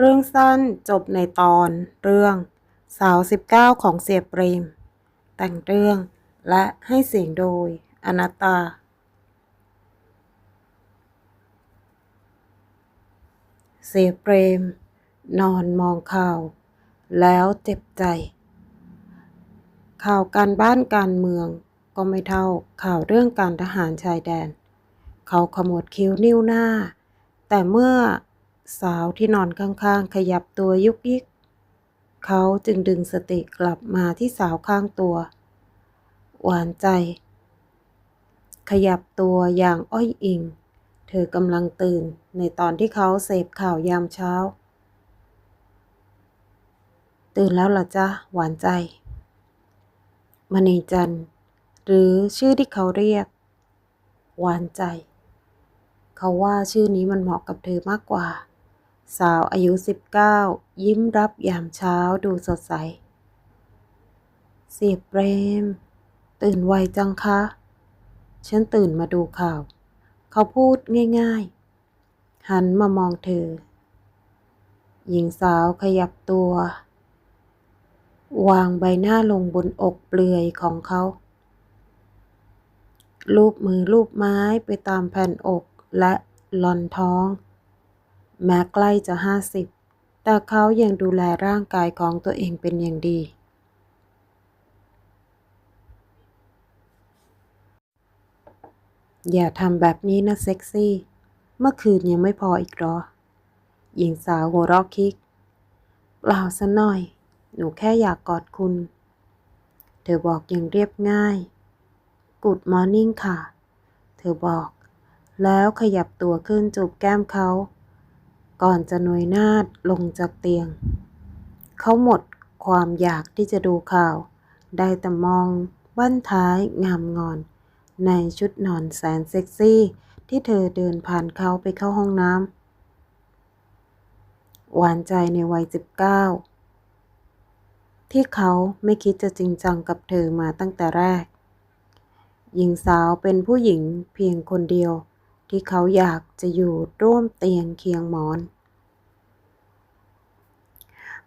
เรื่องสั้นจบในตอน เรื่อง สาว 19 ของเสียเปรม แต่งเรื่องและให้เสียงโดย อนัตตา เสียเปรม นอนมองข่าว แล้วเจ็บใจ ข่าวการบ้านการเมืองก็ไม่เท่าข่าวเรื่องการทหารชายแดน เขาขมวดคิ้วนิ้วหน้า แต่เมื่อ สาวที่นอนข้างๆ ขยับตัวยุกยิก เขาจึงดึงสติกลับมาที่สาวข้างตัว หวานใจ ขยับตัวอย่างอ้อยอิง เธอกำลังตื่นในตอนที่เขาเสพข่าวยามเช้า ตื่นแล้วหรอจ๊ะ หวานใจมณีจันทร์ หรือชื่อที่เขาเรียก หวานใจ เขาว่าชื่อนี้มันเหมาะกับเธอมากกว่า สาวอายุ 19 ยิ้มรับยามเช้าดูสดใส เสียเปรม ตื่นไวจังคะ ฉันตื่นมาดูข่าว เขาพูดง่ายๆ หันมามองเธอ หญิงสาวขยับตัว วางใบหน้าลงบนอกเปลือยของเขา ลูบมือลูบไม้ไปตามแผ่นอกและหลอนท้อง แม้ใกล้จะห้าสิบแต่เขายังดูแลร่างกายของตัวเองเป็นอย่างดี อย่าทำแบบนี้นะเซ็กซี่ เมื่อคืนยังไม่พออีกหรอ หญิงสาวหัวเรอกคิก เปล่าซะหน่อย หนูแค่อยากกอดคุณ เธอบอกอย่างเรียบง่าย Good morning ค่ะ เธอบอก แล้วขยับตัวขึ้นจูบแก้มเขา ก่อนจะหน่วยนาดลงจากเตียง เขาหมดความอยากที่จะดูข่าว ได้แต่มองบ้านท้ายงามงอน ในชุดนอนแสนเซ็กซี่ที่เธอเดินผ่านเขาไปเข้าห้องน้ำหวานใจในวัย 19 ที่เขาไม่คิดจะจริงจังกับเธอมาตั้งแต่แรก หญิงสาวเป็นผู้หญิงเพียงคนเดียว ที่เขาอยากจะอยู่ร่วมเตียงเคียงหมอน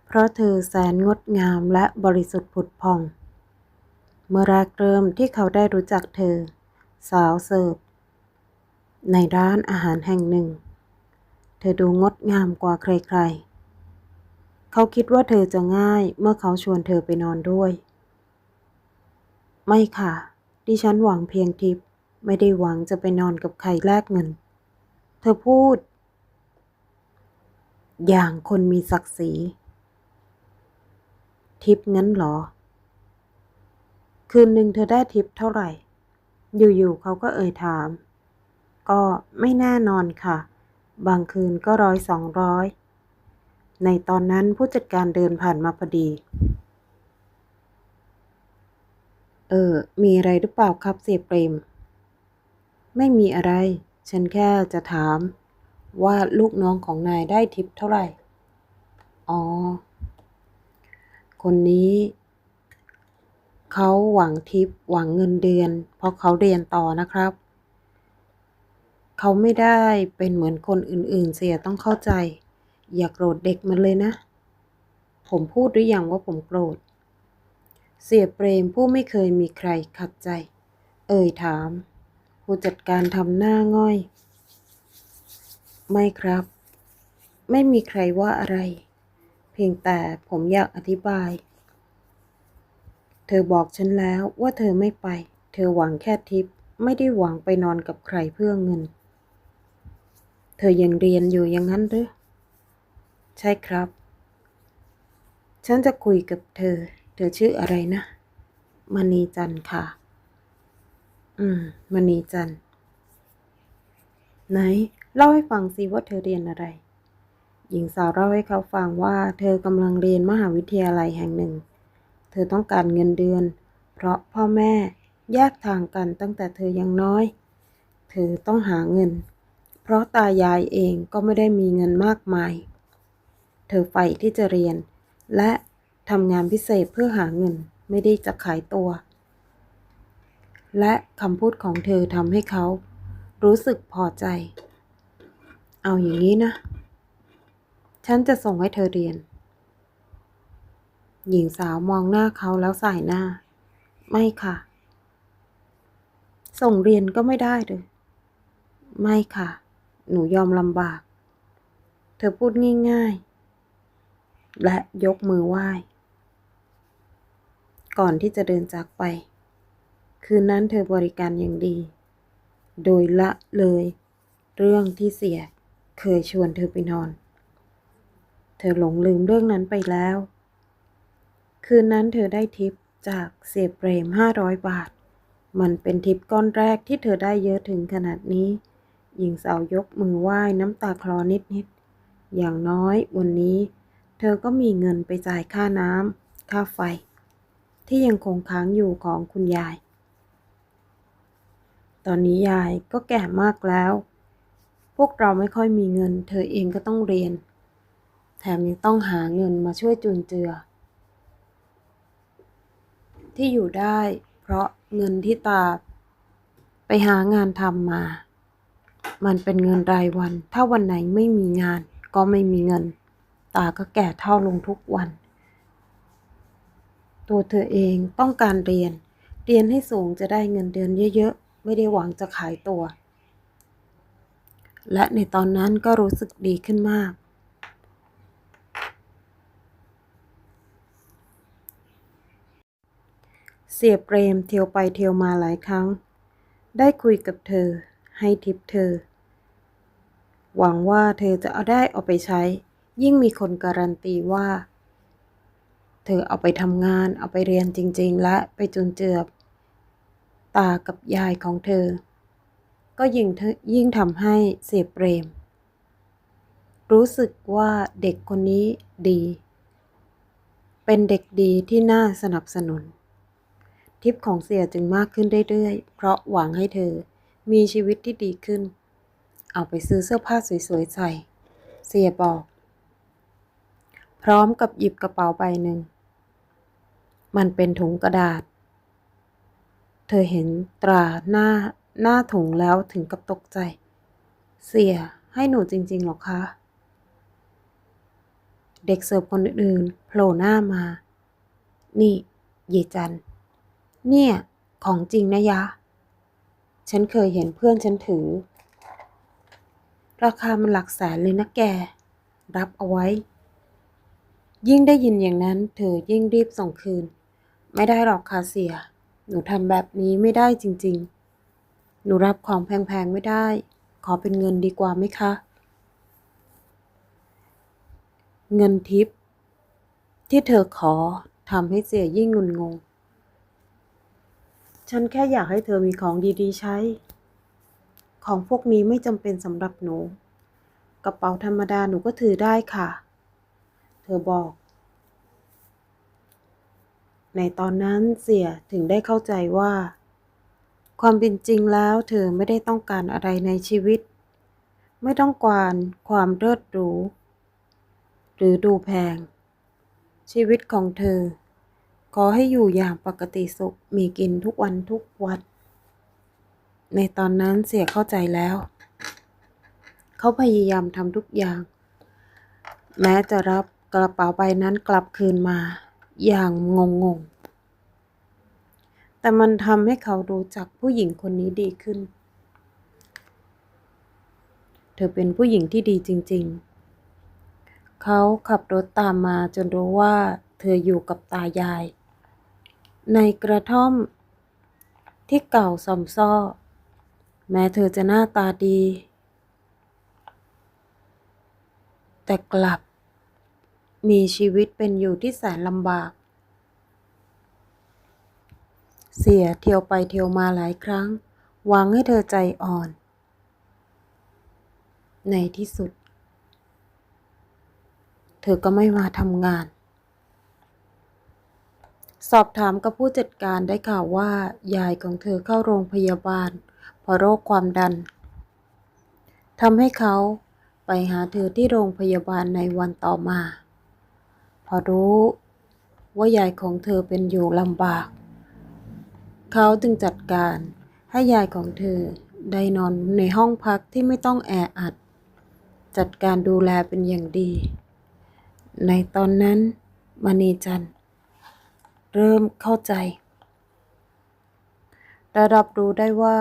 เพราะเธอแสนงดงามและบริสุทธิ์ผุดพอง เมื่อแรกเริ่มที่เขาได้รู้จักเธอ สาวเสิร์ฟในร้านอาหารแห่งหนึ่ง เธอดูงดงามกว่าใครๆ เขาคิดว่าเธอจะง่ายเมื่อเขาชวนเธอไปนอนด้วย ไม่ค่ะ ดิฉันหวังเพียงทิพย ไม่ได้หวังจะไปนอนกับใครแลกเงิน เธอพูด อย่างคนมีศักดิ์ศรี ทิปงั้นหรอ คืนหนึ่งเธอได้ทิปเท่าไหร่ อยู่ๆเขาก็เอ่ยถาม ก็ไม่แน่นอนค่ะ บางคืนก็ร้อยสองร้อยในตอนนั้นผู้จัดการเดินผ่านมาพอดี เออ มีอะไรหรือเปล่าครับเสียเปรม ไม่มีอะไร ฉันแค่จะถามว่าลูกน้องของนายได้ทิปเท่าไหร่ อ๋อ คนนี้เขาหวังทิปหวังเงินเดือน เพราะเขาเรียนต่อนะครับ เขาไม่ได้เป็นเหมือนคนอื่นๆ เสียต้องเข้าใจ อย่าโกรธเด็กมันเลยนะ ผมพูดหรือยังว่าผมโกรธ เสียเปรมผู้ไม่เคยมีใครขัดใจ เอ่ยถาม ผู้จัดการทำหน้าง่อย ไม่ครับ ไม่มีใครว่าอะไร เพียงแต่ผมอยากอธิบาย เธอบอกฉันแล้วว่าเธอไม่ไป เธอหวังแค่ทิป ไม่ได้หวังไปนอนกับใครเพื่อเงิน เธอยังเรียนอยู่อย่างนั้นหรือ ใช่ครับ ฉันจะคุยกับเธอ เธอชื่ออะไรนะมณีจันทร์ค่ะ อืมมณีจันไหน เล่าให้ฟังสิว่าเธอเรียนอะไร หญิงสาวเล่าให้เขาฟังว่า เธอกำลังเรียนมหาวิทยาลัยแห่งหนึ่ง เธอต้องการเงินเดือน เพราะพ่อแม่แยกทางกันตั้งแต่เธอยังน้อย เธอต้องหาเงิน เพราะตายายเองก็ไม่ได้มีเงินมากมาย เธอใฝ่ที่จะเรียน และทำงานพิเศษเพื่อหาเงินไม่ได้จะขายตัว และคำพูดของเธอทำให้เขา รู้สึกพอใจ เอาอย่างนี้นะ ฉันจะส่งให้เธอเรียน หญิงสาวมองหน้าเขาแล้วสายหน้า ไม่ค่ะ ส่งเรียนก็ไม่ได้เลยไม่ค่ะ หนูยอมลำบาก เธอพูดง่ายๆ และยกมือไหว้ ก่อนที่จะเดินจากไป คืนนั้นเธอบริการอย่างดี โดยละเลย เรื่องที่เสียเคยชวนเธอไปนอน เธอหลงลืมเรื่องนั้นไปแล้ว คืนนั้นเธอได้ทิปจากเสียเปรมห้าร้อยบาท มันเป็นทิปก้อนแรกที่เธอได้เยอะถึงขนาดนี้ หญิงสาวยกมือไหว้น้ำตาคลอนิดๆ อย่างน้อยวันนี้ เธอก็มีเงินไปจ่ายค่าน้ำค่าไฟ ที่ยังคงค้างอยู่ของคุณยาย ตอนนี้ยายก็แก่มากแล้ว พวกเราไม่ค่อยมีเงิน เธอเองก็ต้องเรียน แถมยังต้องหาเงินมาช่วยจุนเจือ ที่อยู่ได้เพราะเงินที่ตาไปหางานทำมา มันเป็นเงินรายวัน ถ้าวันไหนไม่มีงานก็ไม่มีเงิน ตาก็แก่เท่าลงทุกวัน ตัวเธอเองต้องการเรียน เรียนให้สูงจะได้เงินเดือนเยอะๆ ไม่ได้หวังจะขายตัว และในตอนนั้นก็รู้สึกดีขึ้นมาก เสียเปรมเที่ยวไปเที่ยวมาหลายครั้ง ได้คุยกับเธอ ให้ทิปเธอ หวังว่าเธอจะเอาได้เอาไปใช้ ยิ่งมีคนการันตีว่า เธอเอาไปทำงานเอาไปเรียนจริง ๆ และไปจุนเจือ ตากับยายของเธอ ก็ยิ่งเธอยิ่งทำให้เสียเปรม รู้สึกว่าเด็กคนนี้ดี เป็นเด็กดีที่น่าสนับสนุน ทิปของเสียจึงมากขึ้นเรื่อยๆ เพราะหวังให้เธอมีชีวิตที่ดีขึ้น เอาไปซื้อเสื้อผ้าสวยๆใส่ เสียบอก พร้อมกับหยิบกระเป๋าใบหนึ่ง มันเป็นถุงกระดาษ เธอเห็นตราหน้าหน้าถุงแล้วถึงกับตกใจ เสียให้หนูจริงๆหรอคะ เด็กเสิร์ฟคนอื่นโผล่หน้ามา นี่ เยจัน เนี่ย ของจริงนะยะ ฉันเคยเห็นเพื่อนฉันถือ ราคามันหลักแสนเลยนะแก รับเอาไว้ ยิ่งได้ยินอย่างนั้น เธอยิ่งรีบส่งคืน ไม่ได้หรอกค่ะเสีย หนูทำแบบนี้ไม่ได้จริงๆ หนูรับของแพงๆไม่ได้ ขอเป็นเงินดีกว่าไหมคะ เงินทิป ที่เธอขอทำให้เสียยิ่งงุนงง ฉันแค่อยากให้เธอมีของดีๆใช้ ของพวกนี้ไม่จำเป็นสำหรับหนู กระเป๋าธรรมดาหนูก็ถือได้ค่ะ เธอบอก ในตอนนั้นเสียถึงได้เข้าใจว่า ความเป็นจริงแล้วเธอไม่ได้ต้องการอะไรในชีวิต ไม่ต้องการความเลิศหรูหรือดูแพง ชีวิตของเธอ ขอให้อยู่อย่างปกติสุขมีกินทุกวันทุกวันในตอนนั้นเสียเข้าใจแล้ว เขาพยายามทำทุกอย่าง แม้จะรับกระเป๋าใบนั้นกลับคืนมา อย่างงงงแต่มันทำให้เขารู้จักผู้หญิงคนนี้ดีขึ้น เธอเป็นผู้หญิงที่ดีจริง ๆ เขาขับรถตามมาจนรู้ว่าเธออยู่กับตายาย ในกระท่อมที่เก่าซอมซ่อแม้เธอจะหน้าตาดี แต่กลับ มีชีวิตเป็นอยู่ที่แสนลำบาก เสียเที่ยวไปเที่ยวมาหลายครั้ง หวังให้เธอใจอ่อน ในที่สุด เธอก็ไม่มาทำงาน สอบถามกับผู้จัดการได้ข่าวว่า ยายของเธอเข้าโรงพยาบาลเพราะโรคความดันทำให้เขาไปหาเธอที่โรงพยาบาลในวันต่อมา พอรู้ว่ายายของเธอเป็นอยู่ลำบาก เขาจึงจัดการให้ยายของเธอได้นอนในห้องพักที่ไม่ต้องแออัด จัดการดูแลเป็นอย่างดี ในตอนนั้นมณีจันเริ่มเข้าใจและรับรู้ได้ว่า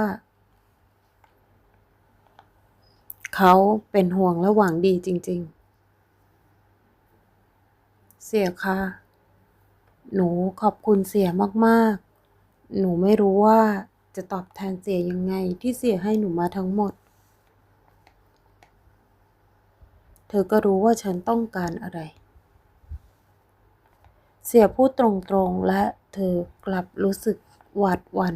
เขาเป็นห่วงและหวังดีจริง ๆ เสียค่ะหนูขอบคุณเสียมากๆ หนูไม่รู้ว่าจะตอบแทนเสียยังไงที่เสียให้หนูมาทั้งหมด เธอก็รู้ว่าฉันต้องการอะไร เสียพูดตรงๆ และเธอกลับรู้สึกหวาดหวัน่น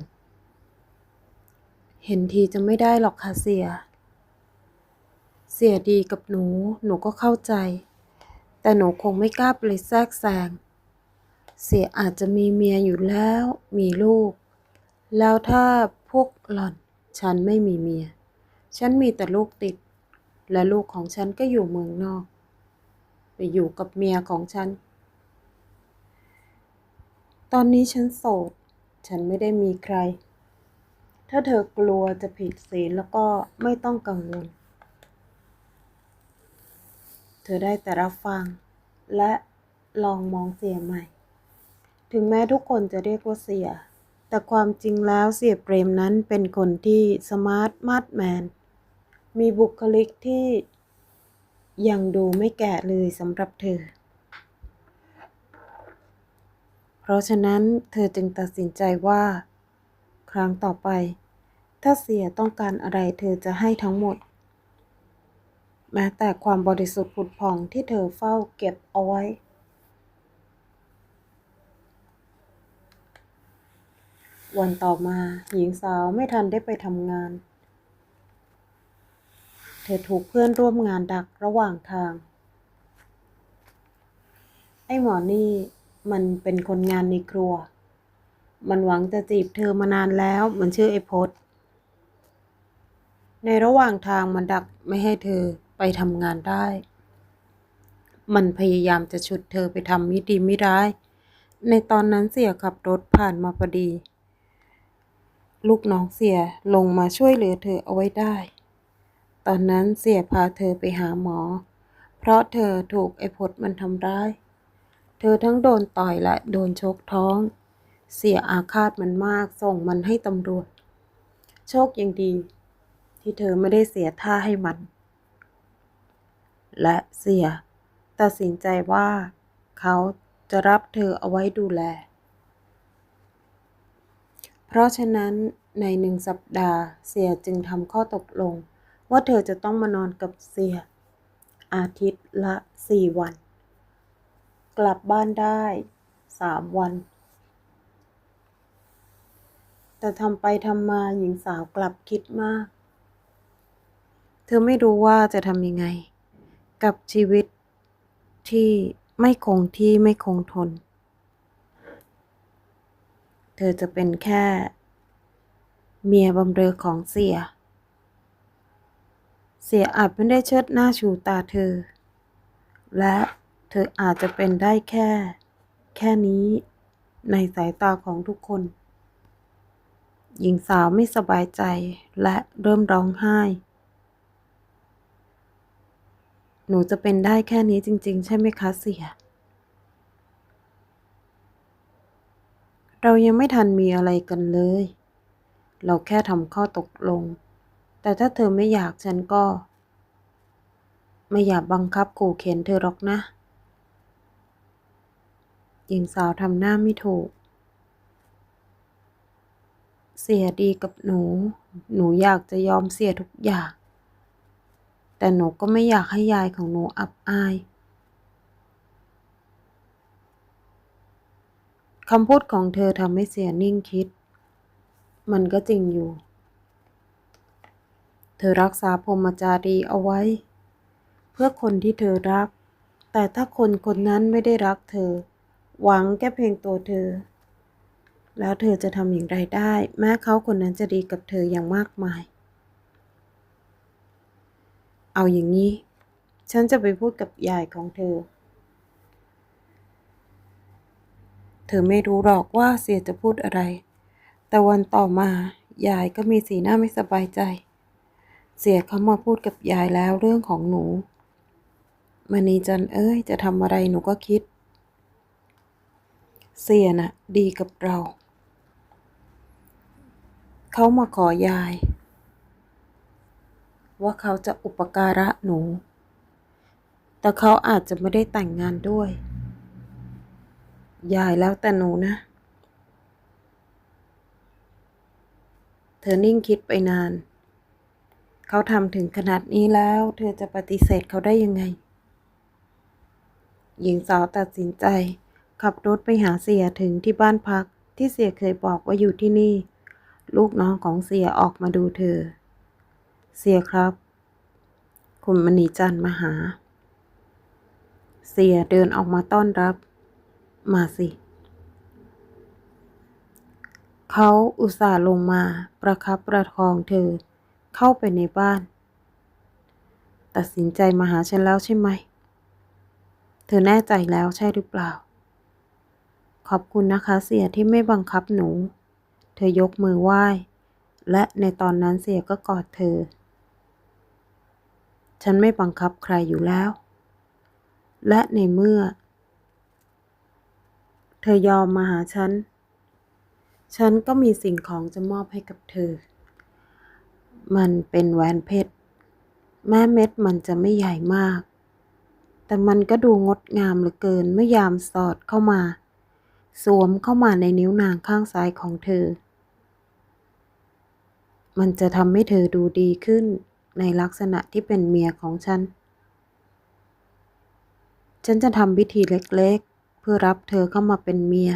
เห็นทีจะไม่ได้หรอกค่ะเสีย เสียดีกับหนู หนูก็เข้าใจ แต่หนูคงไม่กล้าไปแทรกแซง เสียอาจจะมีเมียอยู่แล้วมีลูก แล้วถ้าพวกหล่อน ฉันไม่มีเมีย ฉันมีแต่ลูกติด และลูกของฉันก็อยู่เมืองนอก ไปอยู่กับเมียของฉัน ตอนนี้ฉันโสด ฉันไม่ได้มีใคร ถ้าเธอกลัวจะผิดศีลแล้วก็ไม่ต้องกังวล เธอได้แต่รับฟัง และลองมองเสียใหม่ ถึงแม้ทุกคนจะเรียกว่าเสีย แต่ความจริงแล้วเสียเปรมนั้นเป็นคนที่สมาร์ทมาดแมน มีบุคลิกที่ยังดูไม่แก่เลยสำหรับเธอ เพราะฉะนั้นเธอจึงตัดสินใจว่า ครั้งต่อไป ถ้าเสียต้องการอะไรเธอจะให้ทั้งหมด แม้แต่ความบริสุทธิ์ผุดผ่องที่เธอเฝ้าเก็บเอาไว้ วันต่อมาหญิงสาวไม่ทันได้ไปทำงาน เธอถูกเพื่อนร่วมงานดักระหว่างทาง ไอ้หมอนี่มันเป็นคนงานในครัว มันหวังจะจีบเธอมานานแล้ว มันชื่อไอ้พศในระหว่างทางมันดักไม่ให้เธอ ไปทำงานได้ มันพยายามจะฉุดเธอไปทำมิดีไม่ร้าย ในตอนนั้นเสียขับรถผ่านมาพอดี ลูกน้องเสียลงมาช่วยเหลือเธอเอาไว้ได้ ตอนนั้นเสียพาเธอไปหาหมอ เพราะเธอถูกไอ้พดมันทำร้าย เธอทั้งโดนต่อยและโดนชกท้อง เสียอาฆาตมันมากส่งมันให้ตำรวจ โชคยังดีที่เธอไม่ได้เสียท่าให้มัน และเสีย ตัดสินใจว่า เขาจะรับเธอเอาไว้ดูแล เพราะฉะนั้นในหนึ่งสัปดาห์เสียจึงทำข้อตกลง ว่าเธอจะต้องมานอนกับเสีย อาทิตย์ละสี่วัน กลับบ้านได้สามวัน แต่ทำไปทำมาหญิงสาวกลับคิดมาก เธอไม่รู้ว่าจะทำยังไง กับชีวิตที่ไม่คงที่ไม่คงทน เธอจะเป็นแค่ เมียบำเรอของเสีย เสียอาจไม่ได้เชิดหน้าชูตาเธอ และเธออาจจะเป็นได้แค่ แค่นี้ในสายตาของทุกคน หญิงสาวไม่สบายใจและเริ่มร้องไห้ หนูจะเป็นได้แค่นี้จริง ๆ ใช่ไหมคะเสีย เรายังไม่ทันมีอะไรกันเลย เราแค่ทำข้อตกลง แต่ถ้าเธอไม่อยากฉันก็ ไม่อยากบังคับขู่เข็นเธอหรอกนะหญิงสาวทำหน้าไม่ถูก เสียดีกับหนู หนูอยากจะยอมเสียทุกอย่าง แต่หนูก็ไม่อยากให้ยายของหนูอับอายคำพูดของเธอทำให้เสียนิ่งคิด มันก็จริงอยู่ เธอรักษาพรหมจารีเอาไว้ เพื่อคนที่เธอรัก แต่ถ้าคนคนนั้นไม่ได้รักเธอ หวังแค่เพียงตัวเธอ แล้วเธอจะทำอย่างไรได้ แม้เขาคนนั้นจะดีกับเธออย่างมากมาย เอาอย่างนี้ ฉันจะไปพูดกับยายของเธอ เธอไม่รู้หรอกว่าเสียจะพูดอะไร แต่วันต่อมายายก็มีสีหน้าไม่สบายใจ เสียเขามาพูดกับยายแล้วเรื่องของหนูมณีจันทร์เอ้ยจะทำอะไรหนูก็คิด เสียน่ะดีกับเรา เขามาขอยาย ว่าเขาจะอุปการะหนู แต่เขาอาจจะไม่ได้แต่งงานด้วย ยายแล้วแต่หนูนะ เธอนิ่งคิดไปนาน เขาทำถึงขนาดนี้แล้ว เธอจะปฏิเสธเขาได้ยังไง หญิงสาวตัดสินใจ ขับรถไปหาเสียถึงที่บ้านพักที่เสียเคยบอกว่าอยู่ที่นี่ ลูกน้องของเสียออกมาดูเธอ เสียครับ คุณมณีจันทร์มาหา เสียเดินออกมาต้อนรับ มาสิ เขาอุตส่าห์ลงมาประคับประคองเธอเข้าไปในบ้าน ตัดสินใจมาหาฉันแล้วใช่ไหม เธอแน่ใจแล้วใช่หรือเปล่า ขอบคุณนะคะเสียที่ไม่บังคับหนู เธอยกมือไหว้และในตอนนั้นเสียก็กอดเธอ ฉันไม่บังคับใครอยู่แล้ว และในเมื่อ เธอยอมมาหาฉัน ฉันก็มีสิ่งของจะมอบให้กับเธอ มันเป็นแหวนเพชร แม้เม็ดมันจะไม่ใหญ่มาก แต่มันก็ดูงดงามเหลือเกินเมื่อยามสอดเข้ามา สวมเข้ามาในนิ้วนางข้างซ้ายของเธอ มันจะทำให้เธอดูดีขึ้น ในลักษณะที่เป็นเมียของฉัน ฉันจะทำพิธีเล็กๆ เพื่อรับเธอเข้ามาเป็นเมีย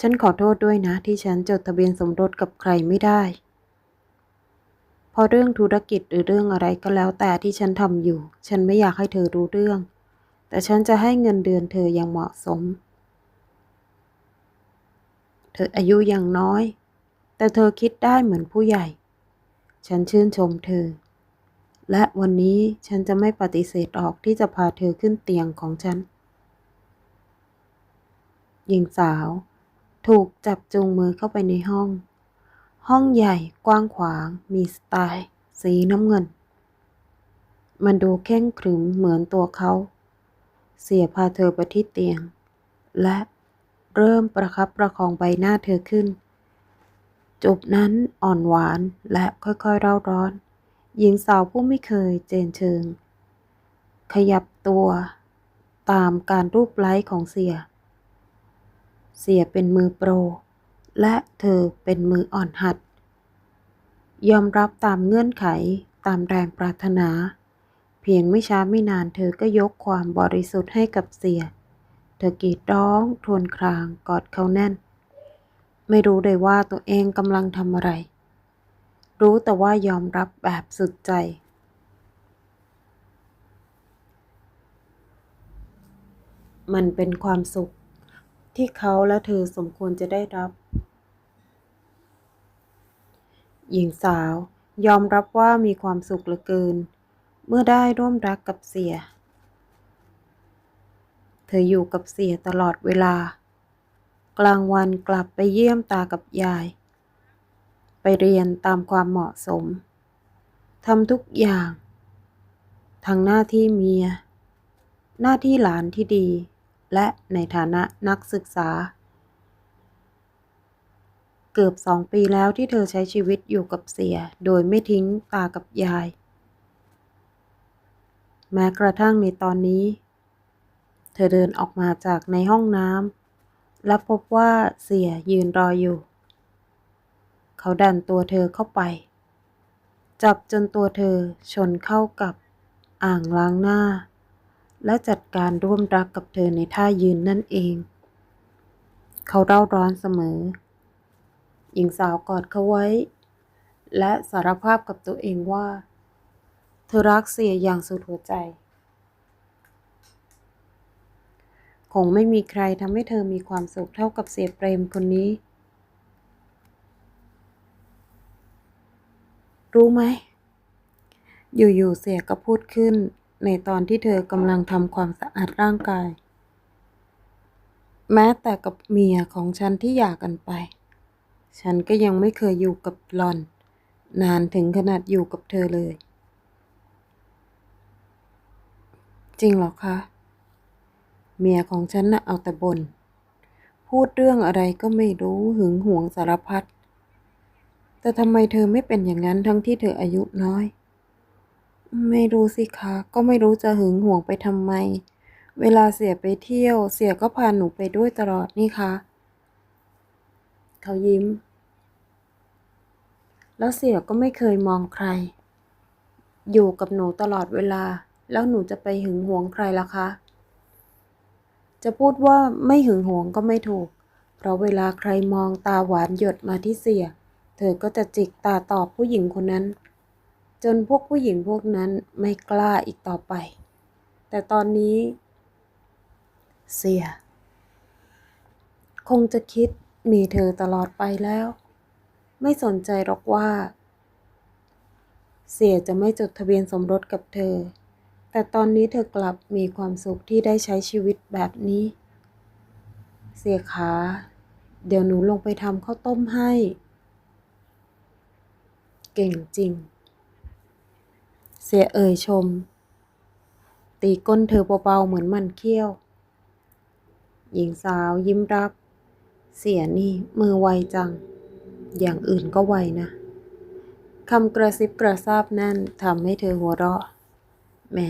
ฉันขอโทษด้วยนะที่ฉันจดทะเบียนสมรสกับใครไม่ได้เพราะเรื่องธุรกิจหรือเรื่องอะไรก็แล้วแต่ที่ฉันทำอยู่ ฉันไม่อยากให้เธอรู้เรื่อง แต่ฉันจะให้เงินเดือนเธออย่างเหมาะสม เธออายุยังน้อยแต่เธอคิดได้เหมือนผู้ใหญ่ ฉันชื่นชมเธอ และวันนี้ฉันจะไม่ปฏิเสธออกที่จะพาเธอขึ้นเตียงของฉัน หญิงสาว ถูกจับจูงมือเข้าไปในห้อง ห้องใหญ่กว้างขวาง มีสไตล์ สีน้ำเงิน มันดูเข่งขรึมเหมือนตัวเขา เสียพาเธอไปที่เตียง และเริ่มประคับประคองใบหน้าเธอขึ้น จูบนั้นอ่อนหวานและค่อยๆเร่าร้อน หญิงสาวผู้ไม่เคยเจนเชิง ขยับตัวตามการรูปไล้ของเสีย เสียเป็นมือโปร และเธอเป็นมืออ่อนหัด ยอมรับตามเงื่อนไขตามแรงปรารถนา เพียงไม่ช้าไม่นานเธอก็ยกความบริสุทธิ์ให้กับเสีย เธอกรีดร้องทวนครางกอดเขาแน่น ไม่รู้เลยว่าตัวเองกำลังทำอะไร รู้แต่ว่ายอมรับแบบสุดใจ มันเป็นความสุขที่เขาและเธอสมควรจะได้รับ หญิงสาวยอมรับว่ามีความสุขเหลือเกิน เมื่อได้ร่วมรักกับเสีย เธออยู่กับเสียตลอดเวลา กลางวันกลับไปเยี่ยมตากับยาย ไปเรียนตามความเหมาะสมทำทุกอย่าง ทั้งหน้าที่เมีย หน้าที่หลานที่ดี และในฐานะนักศึกษา เกือบสองปีแล้วที่เธอใช้ชีวิตอยู่กับเสีย โดยไม่ทิ้งตากับยาย แม้กระทั่งในตอนนี้ เธอเดินออกมาจากในห้องน้ำ และพบว่าเสียยืนรออยู่ เขาดันตัวเธอเข้าไป จับจนตัวเธอชนเข้ากับอ่างล้างหน้า และจัดการร่วมรักกับเธอในท่ายืนนั่นเอง เขาเร่าร้อนเสมอ หญิงสาวกอดเขาไว้ และสารภาพกับตัวเองว่า เธอรักเสียอย่างสุดหัวใจ คงไม่มีใครทำให้เธอมีความสุขเท่ากับเสียเปรมคนนี้ รู้ไหม อยู่ๆเสียก็พูดขึ้น ในตอนที่เธอกำลังทำความสะอาดร่างกาย แม้แต่กับเมียของฉันที่หย่ากันไป ฉันก็ยังไม่เคยอยู่กับหลอน นานถึงขนาดอยู่กับเธอเลย จริงเหรอคะ เมียของฉันน่ะเอาแต่บน่น พูดเรื่องอะไรก็ไม่รู้หึงหวงสารพัด แต่ทำไมเธอไม่เป็นอย่างนั้นทั้งที่เธออายุน้อย ไม่รู้สิคะ ก็ไม่รู้จะหึงหวงไปทำไม เวลาเสียไปเที่ยว เสียก็พาหนูไปด้วยตลอดนี่คะ เขายิ้ม แล้วเสียก็ไม่เคยมองใคร อยู่กับหนูตลอดเวลา แล้วหนูจะไปหึงหวงใครล่ะคะ จะพูดว่าไม่หึงหวงก็ไม่ถูก เพราะเวลาใครมองตาหวานหยดมาที่เสีย เธอก็จะจิกตาตอบผู้หญิงคนนั้น จนพวกผู้หญิงพวกนั้นไม่กล้าอีกต่อไป แต่ตอนนี้ เสีย คงจะคิดมีเธอตลอดไปแล้ว ไม่สนใจหรอกว่า เสียจะไม่จดทะเบียนสมรสกับเธอ แต่ตอนนี้เธอกลับมีความสุขที่ได้ใช้ชีวิตแบบนี้ เสียขา เดี๋ยวหนูลงไปทำข้าวต้มให้ เก่งจริง เสียเอ่ยชม ตีก้นเธอเบาๆเหมือนมันเคี้ยว หญิงสาวยิ้มรับ เสียนี่มือไวจัง อย่างอื่นก็ไวนะคำกระซิบกระซาบนั่นทำให้เธอหัวเราะ แหม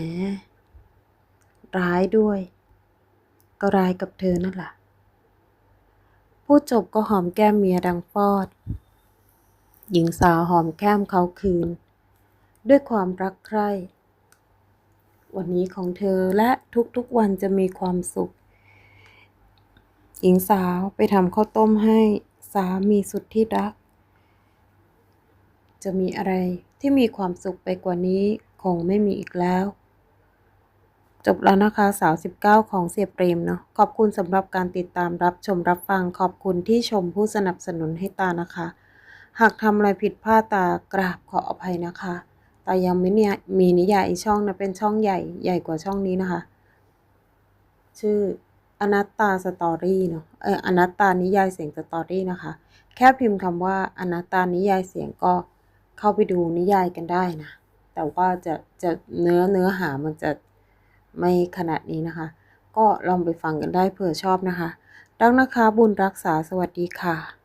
ร้ายด้วย ก็ร้ายกับเธอนั่นแหละพูดจบก็หอมแก้มเมียดังฟอด หญิงสาวหอมแก้มเขาคืน ด้วยความรักใคร่ วันนี้ของเธอและทุกๆวันจะมีความสุข หญิงสาวไปทำข้าวต้มให้สามีสุดที่รัก จะมีอะไรที่มีความสุขไปกว่านี้ คงไม่มีอีกแล้ว จบแล้วนะคะสาว19 ของเสียเปรมเนาะขอบคุณสำหรับการติดตามรับชมรับฟังขอบคุณที่ชมผู้สนับสนุนให้ตานะคะ หากทำอะไรผิดพลาดตากราบขออภัยนะคะตายังไม่เนี่ยมีนิยายอีกช่องนะเป็นช่องใหญ่ใหญ่กว่าช่องนี้นะคะ ชื่ออนัตตาสตอรี่เนาะเอออนัตตานิยายเสียงสตอรี่นะคะ แค่พิมพ์คำว่าอนัตตานิยายเสียงก็เข้าไปดูนิยายกันได้นะ แต่ว่าจะจะเนื้อเนื้อหามันจะไม่ขนาดนี้นะคะ ก็ลองไปฟังกันได้เผื่อชอบนะคะ ดังนะคะบุญรักษาสวัสดีค่ะ